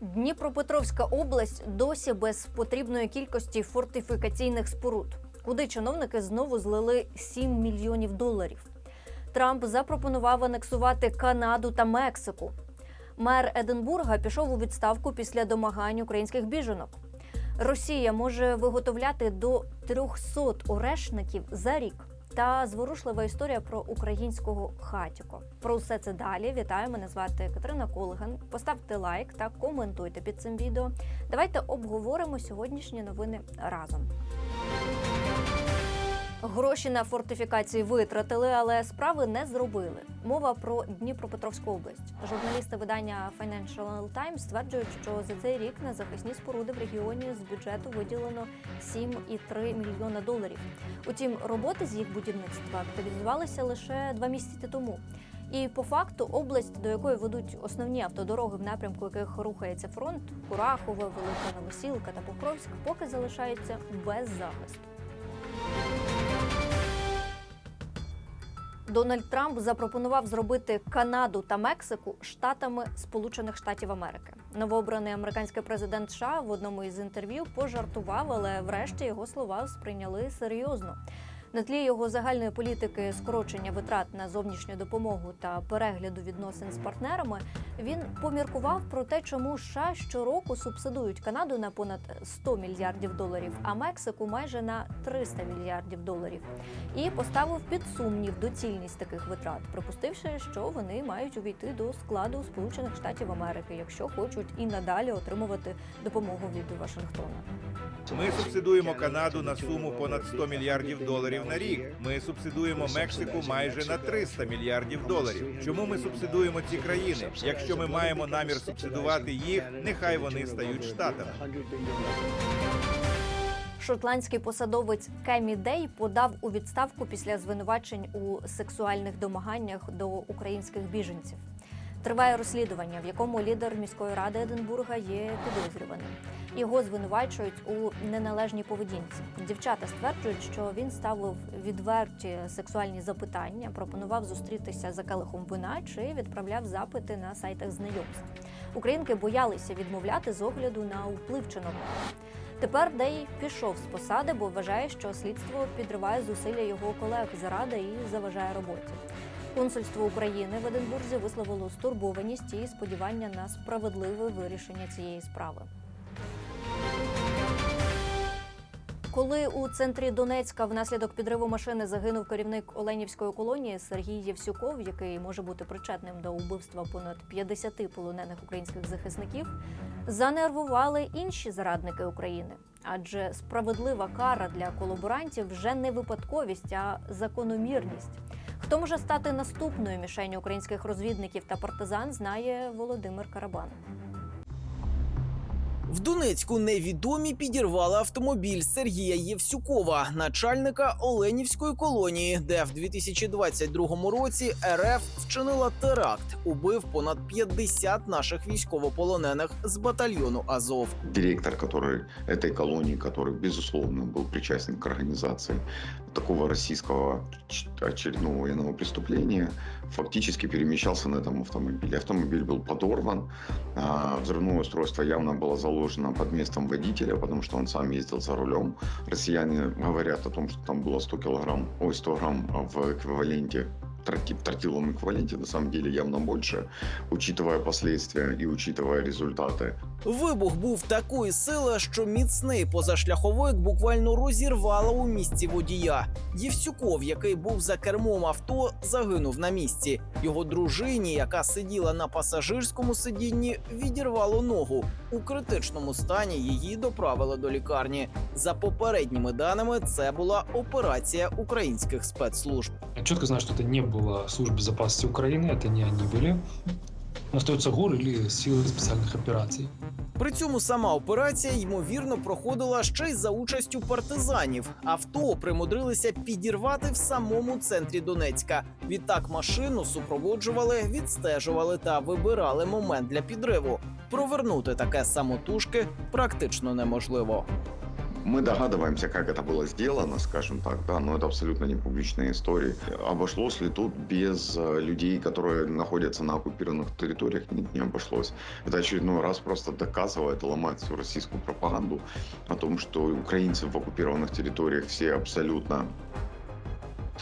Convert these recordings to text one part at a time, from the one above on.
Дніпропетровська область досі без потрібної кількості фортифікаційних споруд, куди чиновники знову злили 7 мільйонів доларів. Трамп запропонував анексувати Канаду та Мексику. Мер Единбурга пішов у відставку після домагань українських біженок. Росія може виготовляти до 300 орешників за рік. Та зворушлива історія про українського хатіку. Про все це далі. Вітаю! Мене звати Катерина Колган. Поставте лайк та коментуйте під цим відео. Давайте обговоримо сьогоднішні новини разом. Гроші на фортифікації витратили, але справи не зробили. Мова про Дніпропетровську область. Журналісти видання Financial Times стверджують, що за цей рік на захисні споруди в регіоні з бюджету виділено 7,3 мільйона доларів. Утім, роботи з їх будівництва активізувалися лише два місяці тому. І по факту область, до якої ведуть основні автодороги, в напрямку яких рухається фронт, Курахове, Велика Новосілка та Покровськ, поки залишаються без захисту. Дональд Трамп запропонував зробити Канаду та Мексику штатами Сполучених Штатів Америки. Новообраний американський президент США в одному із інтерв'ю пожартував, але врешті його слова сприйняли серйозно. На тлі його загальної політики скорочення витрат на зовнішню допомогу та перегляду відносин з партнерами він поміркував про те, чому США щороку субсидують Канаду на понад 100 мільярдів доларів, а Мексику майже на 300 мільярдів доларів, і поставив під сумнів доцільність таких витрат, припустивши, що вони мають увійти до складу Сполучених Штатів Америки, якщо хочуть і надалі отримувати допомогу від Вашингтона. Ми субсидуємо Канаду на суму понад 100 мільярдів доларів на рік. Ми субсидуємо Мексику майже на 300 мільярдів доларів. Чому ми субсидуємо ці країни? Якщо ми маємо намір субсидувати їх, нехай вони стають штатами. Шотландський посадовець Кемі Дей подав у відставку після звинувачень у сексуальних домаганнях до українських біженців. Триває розслідування, в якому лідер міської ради Единбурга є підозрюваним. Його звинувачують у неналежній поведінці. Дівчата стверджують, що він ставив відверті сексуальні запитання, пропонував зустрітися за келихом вина чи відправляв запити на сайтах знайомств. Українки боялися відмовляти з огляду на вплив чиновника. Тепер Дей пішов з посади, бо вважає, що слідство підриває зусилля його колег заради і заважає роботі. Консульство України в Единбурзі висловило стурбованість і сподівання на справедливе вирішення цієї справи. Коли у центрі Донецька внаслідок підриву машини загинув керівник Оленівської колонії Сергій Євсюков, який може бути причетним до убивства понад 50 полонених українських захисників, занервували інші зарадники України. Адже справедлива кара для колаборантів вже не випадковість, а закономірність. Хто може стати наступною мішенью українських розвідників та партизан, знає Володимир Карабан. В Донецьку невідомі підірвали автомобіль Сергія Євсюкова, начальника Оленівської колонії, де в 2022 році РФ вчинила теракт, убив понад 50 наших військовополонених з батальйону Азов. директор который, этой колонии, который, безусловно, был причастен к организации такого российского ч- очередного военного преступления, фактически перемещался на этом автомобиле. Автомобиль был подорван, а, взрывное устройство явно было заложено под местом водителя, потому что он сам ездил за рулем. Россияне говорят о том, что там было 100 килограмм, ой, 100 грамм в эквиваленте трoti- в тротиловом эквиваленте, на самом деле явно больше, учитывая последствия и учитывая результаты Вибух був такої сили, що міцний позашляховик буквально розірвало у місці водія. Євсюков, який був за кермом авто, загинув на місці. Його дружині, яка сиділа на пасажирському сидінні, відірвало ногу. У критичному стані її доправили до лікарні. За попередніми даними, це була операція українських спецслужб. Я четко знаю, что это не было служб безопасности Украины, это не они были. Остается ГУР или силы специальных операций. При цьому сама операція ймовірно проходила ще й за участю партизанів. Авто примудрилися підірвати в самому центрі Донецька. Відтак машину супроводжували, відстежували та вибирали момент для підриву. Провернути таке самотужки практично неможливо. Мы догадываемся, как это было сделано, скажем так, да, но это абсолютно не публичные истории. Обошлось ли тут без э, людей, которые находятся на оккупированных территориях? Нет, не обошлось. Это очередной раз просто доказывает ломает всю российскую пропаганду о том, что украинцы в оккупированных территориях все абсолютно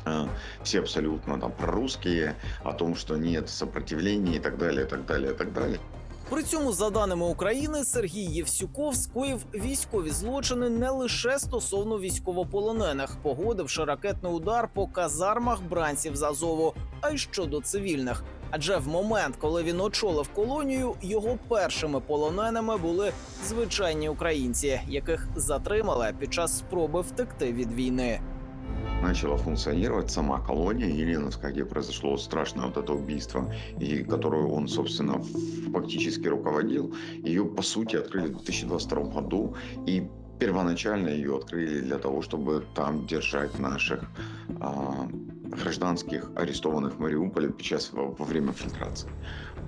э, все абсолютно там прорусские, о том, что нет сопротивления и так далее, и так далее, и так далее. При цьому, за даними України, Сергій Євсюков скоїв військові злочини не лише стосовно військовополонених, погодивши ракетний удар по казармах бранців з Азову, а й щодо цивільних. Адже в момент, коли він очолив колонію, його першими полоненими були звичайні українці, яких затримали під час спроби втекти від війни. Начала функционировать сама колония Еленовская, где произошло страшное вот это убийство, и которую он, собственно, фактически руководил. Ее, по сути, открыли в 2022 году, и первоначально ее открыли для того, чтобы там держать наших а, гражданских арестованных в Мариуполе сейчас во, во время фильтрации.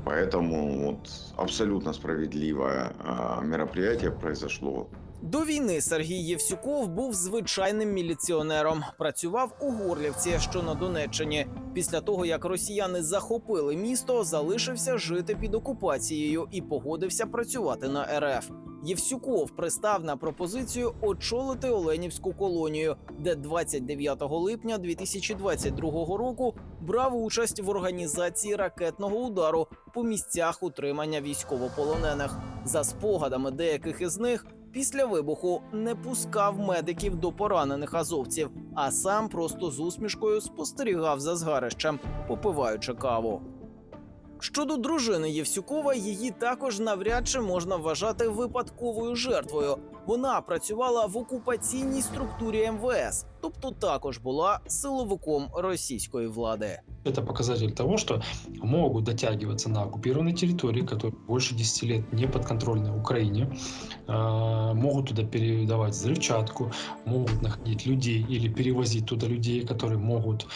Поэтому вот абсолютно справедливое а, мероприятие произошло. До війни Сергій Євсюков був звичайним міліціонером. Працював у Горлівці, що на Донеччині. Після того, як росіяни захопили місто, залишився жити під окупацією і погодився працювати на РФ. Євсюков пристав на пропозицію очолити Оленівську колонію, де 29 липня 2022 року брав участь в організації ракетного удару по місцях утримання військовополонених. За спогадами деяких із них, після вибуху не пускав медиків до поранених азовців, а сам просто з усмішкою спостерігав за згарищем, попиваючи каву. Щодо дружини Євсюкова, її також навряд чи можна вважати випадковою жертвою. Вона працювала в окупаційній структурі МВС, тобто також була силовиком російської влади. Это показатель того, что могут дотягиваться на оккупированной территории, которые больше 10 лет не подконтрольны Украине, э, могут туда передавать взрывчатку, могут находить людей или перевозить туда людей, которые могут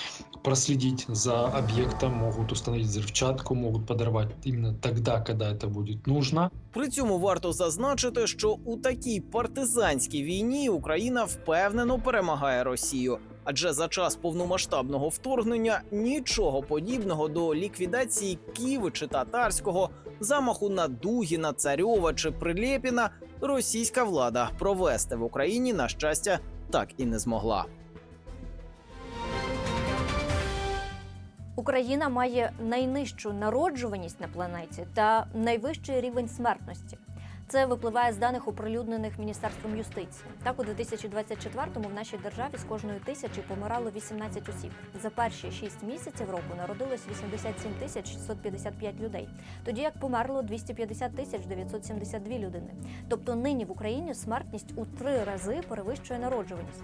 проследить за объектом, могут установить взрывчатку, могут подорвать именно тогда, когда это будет нужно. При цьому варто зазначити, що у такій партизанській війні Україна впевнено перемагає Росію. Адже за час повномасштабного вторгнення нічого подібного до ліквідації Києва чи татарського замаху на Дугіна, Царьова чи Прилєпіна російська влада провести в Україні на щастя так і не змогла. Україна має найнижчу народжуваність на планеті та найвищий рівень смертності. Це випливає з даних, оприлюднених Міністерством юстиції. Так, у 2024-му в нашій державі з кожної тисячі помирало 18 осіб. За перші 6 місяців року народилось 87 тисяч 655 людей, тоді як померло 250 тисяч 972 людини. Тобто нині в Україні смертність у три рази перевищує народжуваність.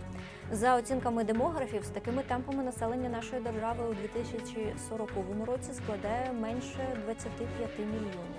За оцінками демографів, з такими темпами населення нашої держави у 2040 році складає менше 25 мільйонів.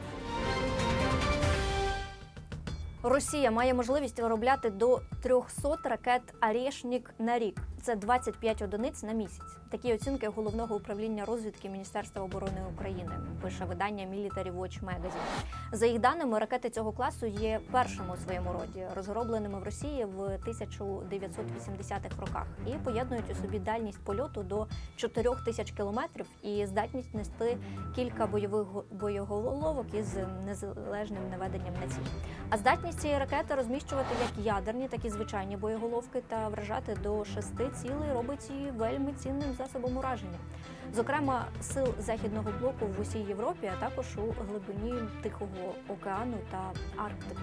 Росія має можливість виробляти до 300 ракет «Арєшнік» на рік. Це 25 одиниць на місяць. Такі оцінки головного управління розвідки Міністерства оборони України пише видання Military Watch Magazine. За їх даними, ракети цього класу є першими у своєму роді, розробленими в Росії в 1980-х роках, і поєднують у собі дальність польоту до 4 тисяч кілометрів і здатність нести кілька бойових боєголовок із незалежним наведенням на ціль. А здатність цієї ракети розміщувати як ядерні, так і звичайні боєголовки та вражати до шести цілей робить її вельми цінним засобом ураження. Зокрема, сил західного блоку в усій Європі, а також у глибині Тихого океану та Арктики.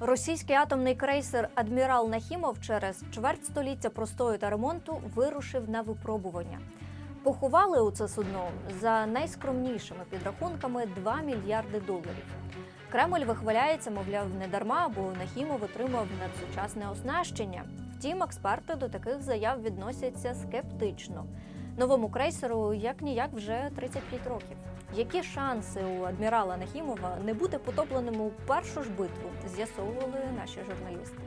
Російський атомний крейсер Адмірал Нахімов через чверть століття простою та ремонту вирушив на випробування. Поховали у це судно за найскромнішими підрахунками 2 мільярди доларів. Кремль вихваляється, мовляв, не дарма, бо Нахімов отримав надсучасне оснащення. Втім, експерти до таких заяв відносяться скептично. Новому крейсеру як ніяк вже 35 років. Які шанси у адмірала Нахімова не бути потопленим у першу ж битву, з'ясовували наші журналісти.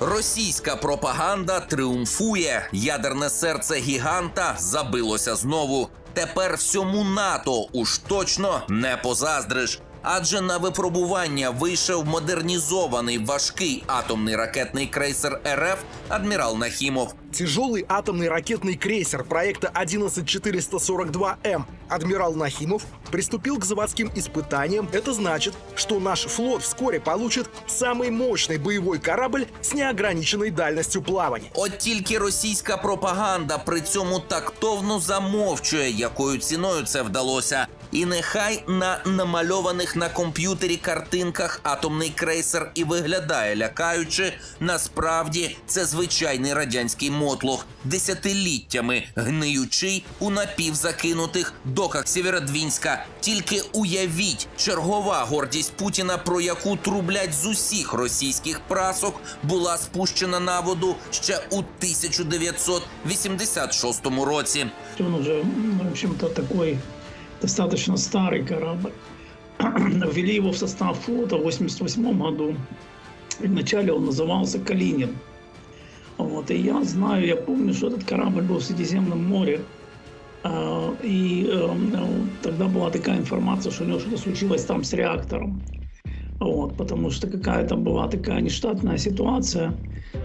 Російська пропаганда тріумфує. Ядерне серце гіганта забилося знову. Тепер всьому НАТО уж точно не позаздриш адже на випробування вийшов модернізований важкий атомний ракетний крейсер РФ адмірал Нахімов. Тяжелый атомный ракетный крейсер проекта 11442М «Адмирал Нахимов» приступил к заводским испытаниям. Это значит, что наш флот вскоре получит самый мощный боевой корабль с неограниченной дальностью плавания. От тільки російська пропаганда при цьому тактовно замовчує, якою ціною це вдалося. І нехай на намальованих на комп'ютері картинках атомний крейсер і виглядає лякаюче, насправді це звичайний радянський мотлох, десятиліттями гниючий у напівзакинутих доках Сєвєродвінська. Тільки уявіть, чергова гордість Путіна, про яку трублять з усіх російських прасок, була спущена на воду ще у 1986 році. Он уже, м, в общем-то, такой достаточно старый корабль. Ввели его в состав флота в 88 году. Вначале он назывался Калинин. Вот, и я знаю, я помню, что этот корабль был в Средиземном море. А, И э, ну, тогда была такая информация, что у него что-то случилось там с реактором. Вот, потому что какая-то была такая нештатная ситуация.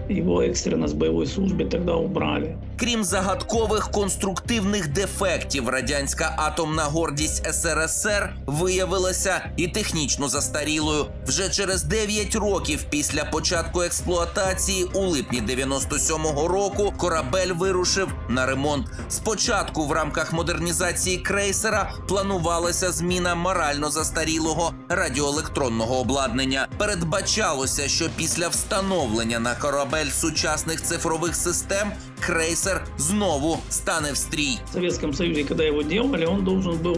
Его экстренно с боевой службы тогда убрали. Крім загадкових конструктивних дефектів, радянська атомна гордість СРСР виявилася і технічно застарілою. Вже через 9 років після початку експлуатації у липні 97-го року корабель вирушив на ремонт. Спочатку в рамках модернізації крейсера планувалася зміна морально застарілого радіоелектронного обладнання. Передбачалося, що після встановлення на корабель сучасних цифрових систем крейсер знову стане в стрій. В Советском Союзе, когда его делали, он должен был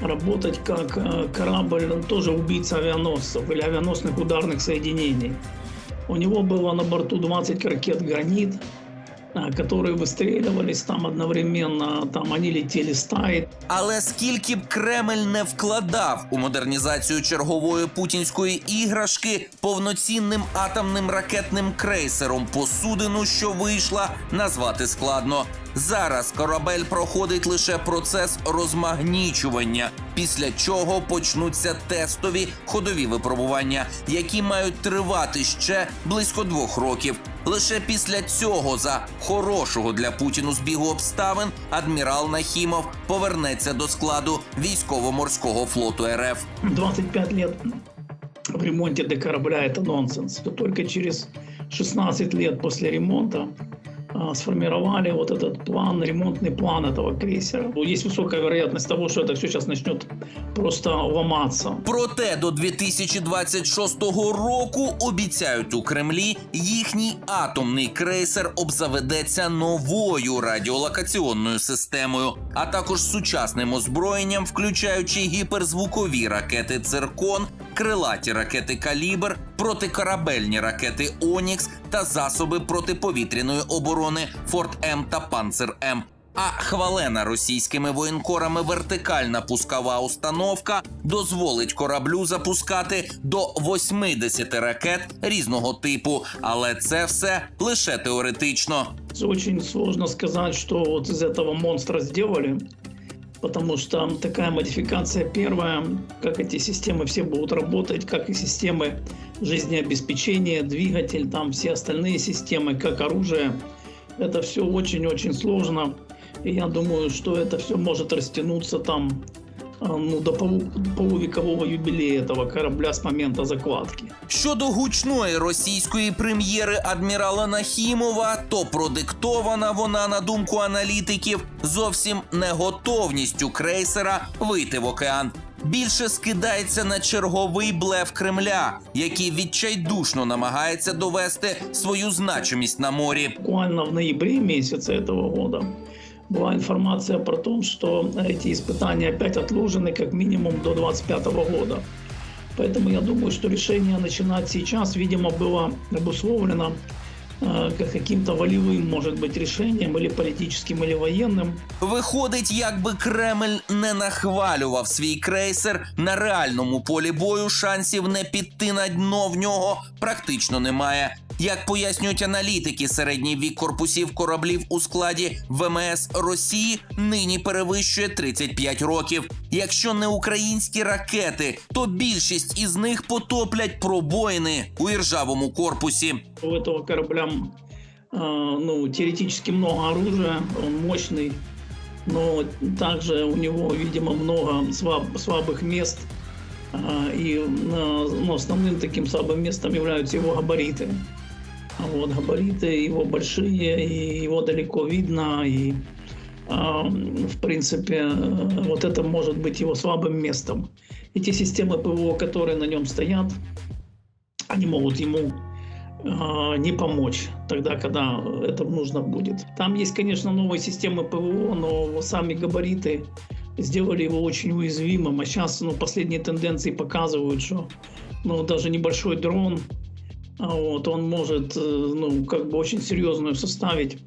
работать как э, корабль, ну, тоже убийца авианосцев или авианосных ударных соединений. У него было на борту 20 ракет «Гранит», а, которые выстреливались там одновременно, там они летели стаи. Але скільки б Кремль не вкладав у модернізацію чергової путінської іграшки, повноцінним атомним ракетним крейсером посудину, що вийшла, назвати складно. Зараз корабель проходить лише процес розмагнічування, після чого почнуться тестові ходові випробування, які мають тривати ще близько двох років. Лише після цього, за хорошого для Путіну збігу обставин, адмірал Нахімов повернеться до складу військово-морського флоту РФ. 25 лет в ремонті до корабля – це нонсенс. То только через 16 лет після ремонта а, сформировали вот этот план, ремонтный план этого крейсера. Есть высокая вероятность того, что это все сейчас начнет просто ломаться. Проте до 2026 року обіцяють у Кремлі, їхній атомний крейсер обзаведеться новою радіолокаційною системою, а також сучасним озброєнням, включаючи гіперзвукові ракети Циркон, крилаті ракети Калібр, протикорабельні ракети Онікс та засоби протиповітряної оборони Форт М та Панцер М. А хвалена російськими воєнкорами вертикальна пускова установка дозволить кораблю запускати до 80 ракет різного типу. Але це все лише теоретично. Очень сложно сказать, что вот из этого монстра сделали, потому что такая модификация первая, как эти системы все будут работать, как и системы жизнеобеспечения, двигатель, там все остальные системы, как оружие. Это все очень-очень сложно. И я думаю, что это все может растянуться там ну, до, полу, до полувекового юбилея этого корабля с момента закладки. Щодо гучної російської прем'єри адмірала Нахімова, то продиктована вона, на думку аналітиків, зовсім не готовністю крейсера вийти в океан. Більше скидається на черговий блеф Кремля, який відчайдушно намагається довести свою значимість на морі. буквально в ноябре месяце этого года была информация про то, что эти испытания опять отложены как минимум до 2025 года. Поэтому я думаю, что решение начинать сейчас, видимо, было обусловлено э, как каким-то волевым, может быть, решением или политическим, или военным. Виходить, якби Кремль не нахвалював свій крейсер на реальному полі бою, шансів не піти на дно в нього практично немає. Як пояснюють аналітики, середній вік корпусів кораблів у складі ВМС Росії нині перевищує 35 років. Якщо не українські ракети, то більшість із них потоплять пробоїни у іржавому корпусі. У этого корабля э, ну, теоретически много оружия, он мощный, но также у него, видимо, много слаб- слабых мест. А, И э, ну, основным таким слабым местом являются его габариты. А Вот, габариты его большие, и его далеко видно, и а, в принципе, э, вот это может быть его слабым местом. Эти системы ПВО, которые на нем стоят, они могут ему э, не помочь тогда, когда это нужно будет. Там есть, конечно, новые системы ПВО, но сами габариты сделали его очень уязвимым. А сейчас ну, последние тенденции показывают, что ну, даже небольшой дрон, а вот, он может э, ну, как бы очень серьезную составить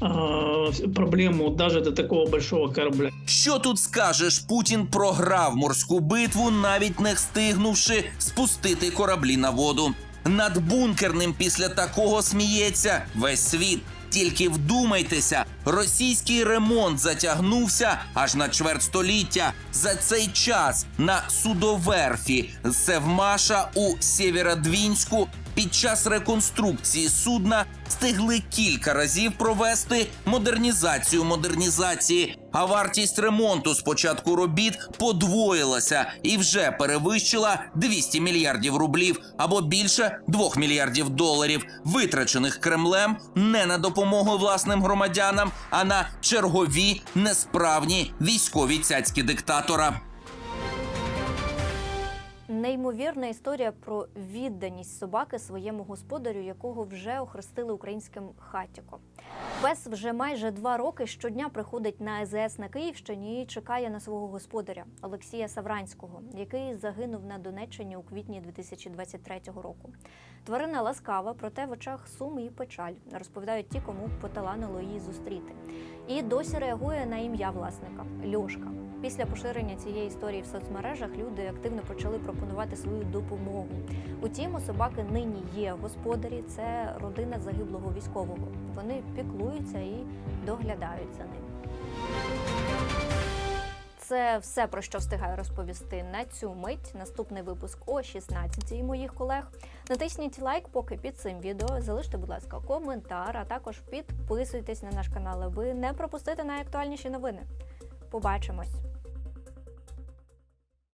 э, проблему даже до такого большого корабля. Що тут скажеш? Путін програв морську битву, навіть не встигнувши спустити кораблі на воду. Над бункерним після такого сміється весь світ. Тільки вдумайтеся, російський ремонт затягнувся аж на чверть століття. За цей час на судоверфі Севмаша у Сєвєродвінську під час реконструкції судна встигли кілька разів провести модернізацію модернізації. А вартість ремонту з початку робіт подвоїлася і вже перевищила 200 мільярдів рублів або більше 2 мільярдів доларів, витрачених Кремлем не на допомогу власним громадянам, а на чергові несправні військові цяцькі диктатора. Неймовірна історія про відданість собаки своєму господарю, якого вже охрестили українським хатіко. Пес вже майже два роки щодня приходить на АЗС на Київщині і чекає на свого господаря Олексія Савранського, який загинув на Донеччині у квітні 2023 року. Тварина ласкава, проте в очах сум і печаль, розповідають ті, кому поталанило її зустріти. І досі реагує на ім'я власника Льошка. Після поширення цієї історії в соцмережах люди активно почали пропонувати свою допомогу. Утім, у собаки нині є господарі. Це родина загиблого військового. Вони піклуються і доглядають за ним. Це все про що встигаю розповісти на цю мить. Наступний випуск о 16 моїх колег. Натисніть лайк, поки під цим відео. Залиште, будь ласка, коментар, а також підписуйтесь на наш канал, аби не пропустити найактуальніші новини. Побачимось!